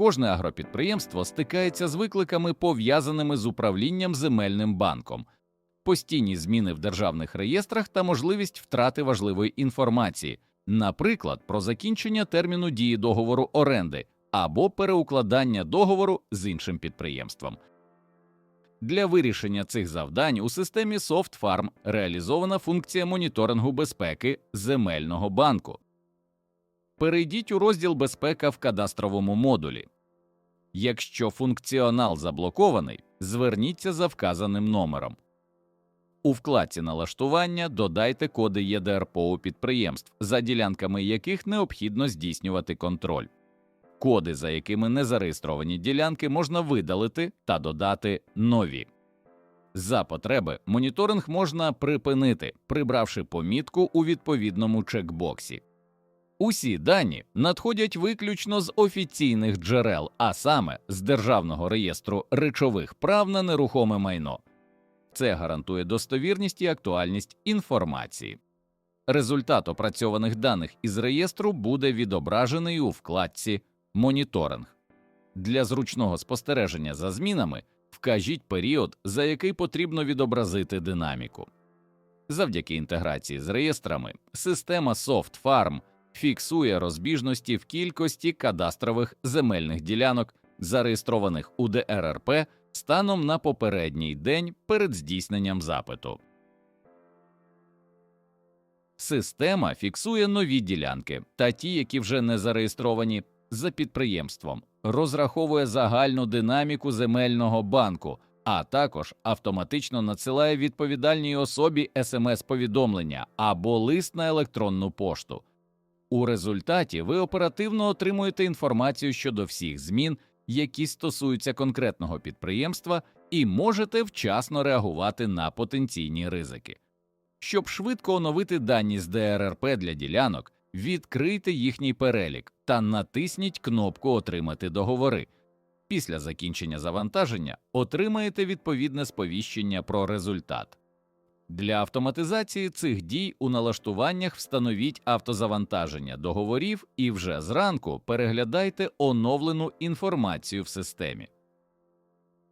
Кожне агропідприємство стикається з викликами, пов'язаними з управлінням земельним банком, постійні зміни в державних реєстрах та можливість втрати важливої інформації, наприклад, про закінчення терміну дії договору оренди або переукладання договору з іншим підприємством. Для вирішення цих завдань у системі SoftFarm реалізована функція моніторингу безпеки земельного банку. Перейдіть у розділ Безпека в кадастровому модулі. Якщо функціонал заблокований, зверніться за вказаним номером. У вкладці налаштування додайте коди ЄДРПО підприємств, за ділянками яких необхідно здійснювати контроль. Коди, за якими не зареєстровані ділянки, можна видалити та додати нові. За потреби моніторинг можна припинити, прибравши помітку у відповідному чекбоксі. Усі дані надходять виключно з офіційних джерел, а саме з Державного реєстру речових прав на нерухоме майно. Це гарантує достовірність і актуальність інформації. Результат опрацьованих даних із реєстру буде відображений у вкладці Моніторинг. Для зручного спостереження за змінами вкажіть період, за який потрібно відобразити динаміку. Завдяки інтеграції з реєстрами система SoftFarm фіксує розбіжності в кількості кадастрових земельних ділянок, зареєстрованих у ДРРП станом на попередній день перед здійсненням запиту. Система фіксує нові ділянки та ті, які вже не зареєстровані за підприємством, розраховує загальну динаміку земельного банку, а також автоматично надсилає відповідальній особі смс-повідомлення або лист на електронну пошту. У результаті ви оперативно отримуєте інформацію щодо всіх змін, які стосуються конкретного підприємства, і можете вчасно реагувати на потенційні ризики. Щоб швидко оновити дані з ДРРП для ділянок, відкрийте їхній перелік та натисніть кнопку Отримати договори. Після закінчення завантаження отримаєте відповідне сповіщення про результат. Для автоматизації цих дій у налаштуваннях встановіть автозавантаження договорів і вже зранку переглядайте оновлену інформацію в системі.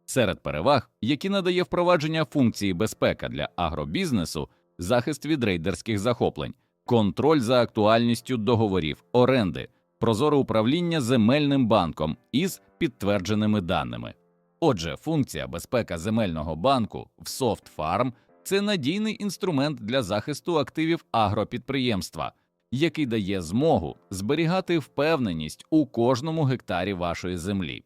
Серед переваг, які надає впровадження функції безпека для агробізнесу, захист від рейдерських захоплень, контроль за актуальністю договорів, оренди, прозоре управління земельним банком із підтвердженими даними. Отже, функція безпека земельного банку в SoftFarm – це надійний інструмент для захисту активів агропідприємства, який дає змогу зберігати впевненість у кожному гектарі вашої землі.